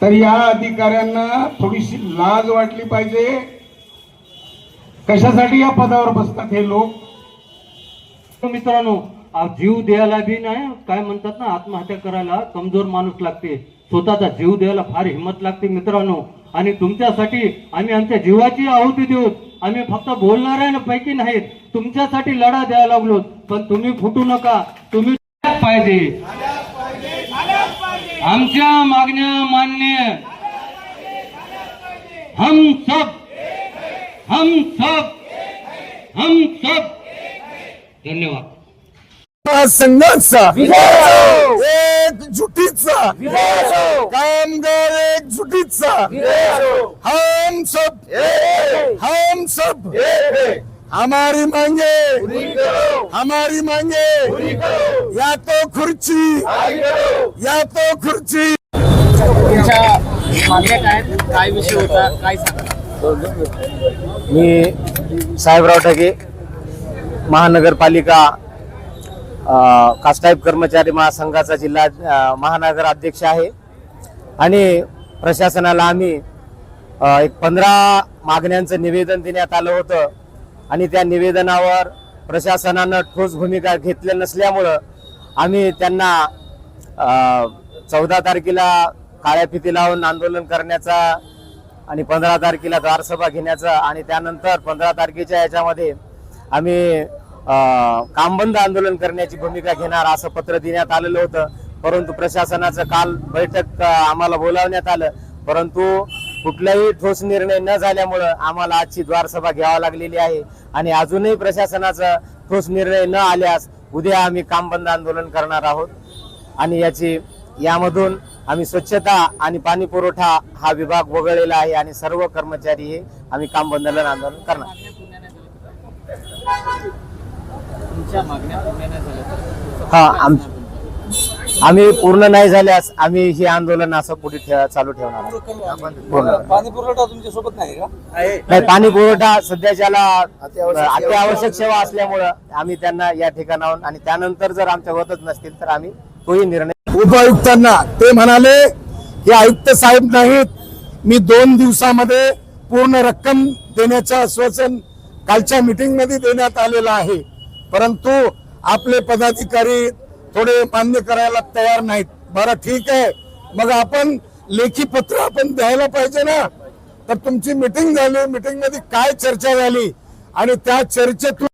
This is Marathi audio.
तर या अधिकाऱ्यांना थोडीशी लाज वाटली पाहिजे. कशासाठी या पदावर बसतात हे लोक? मित्रांनो जीव द्यायला बी नाही काय म्हणतात ना आत्महत्या करायला कमजोर माणूस लागते. स्वतःचा जीव द्यायला फार हिंमत लागते मित्रांनो. आणि तुमच्यासाठी आम्ही आमच्या जीवाची आहुती देऊ. आम्ही फक्त बोलणाऱ्यांपैकी नाहीत. तुमच्यासाठी लढा द्यायला लागलो. पण तुम्ही फुटू नका. तुम्ही पाहिजे. आमच्या मागण्या मान्य. हम सब. हम सब. हम सब. धन्यवाद. संघाचा एक जुटीचा. कामगार एक जुटीचा. हम सब. हम सब. हमारी मांगे. हमारी मांगे. या तो खुर्ची. या तो खुर्ची. तुमच्या मागण्या काय विषय होता? काय मी साहेबराव ढगे महानगरपालिका कास्टाईप कर्मचारी महासंघाचा जिल्हा महानगर अध्यक्ष आहे. आणि प्रशासनाला आम्ही एक पंधरा मागण्यांचं निवेदन देण्यात आलं होतं. आणि त्या निवेदनावर प्रशासनानं ठोस भूमिका घेतली नसल्यामुळं आम्ही त्यांना चौदा तारखेला काळ्या फिती लावून आंदोलन करण्याचा आणि पंधरा तारखेला द्वारसभा घेण्याचा आणि त्यानंतर पंधरा तारखेच्या याच्यामध्ये आम्ही कामबंद आंदोलन करण्याची भूमिका घेणार असं पत्र देण्यात आलेलं होतं. परंतु प्रशासनाचं काल बैठक आम्हाला बोलावण्यात आलं. परंतु कुठलाही ठोस निर्णय न झाल्यामुळं आम्हाला आजची द्वारसभा घ्यावा लागलेली आहे आणि अजूनही प्रशासनाचा ठोस निर्णय न आल्यास उद्या आम्ही कामबंद आंदोलन करणार आहोत. आणि याची यामधून आम्ही स्वच्छता आणि पाणी पुरवठा हा विभाग वगळलेला आहे आणि सर्व कर्मचारी हे आम्ही काम बंधन आंदोलन करणार. हा आम आम्ही पूर्ण नाही झाल्यास आम्ही हे आंदोलन असं पुढे ठेव- चालू ठेवणार आहोत. पूर्ण. पाणी पुरवठा तुमच्यासोबत नाही का? नाही पाणी पुरवठा सध्याच्याला अत्यावश्यक सेवा असल्यामुळं आम्ही त्यांना या ठिकाणाहून आणि त्यानंतर जर आमच्या होतच नसतील तर आम्ही तोही निर्णय उपायुक्तांना ते म्हणाले की आयुक्त साहेब नाहीत. मी दोन दिवसामध्ये पूर्ण रक्कम देण्याचं आश्वासन कालच्या मीटिंगमध्ये देण्यात आलेलं आहे. परंतु आपले पदाधिकारी थोडे मान्य करायला तयार नाहीत. बरं ठीक आहे. मग आपण लेखी पत्र आपण द्यायला पाहिजे ना? तर तुमची मीटिंग झाली मीटिंगमध्ये काय चर्चा झाली? आणि त्या चर्चेतून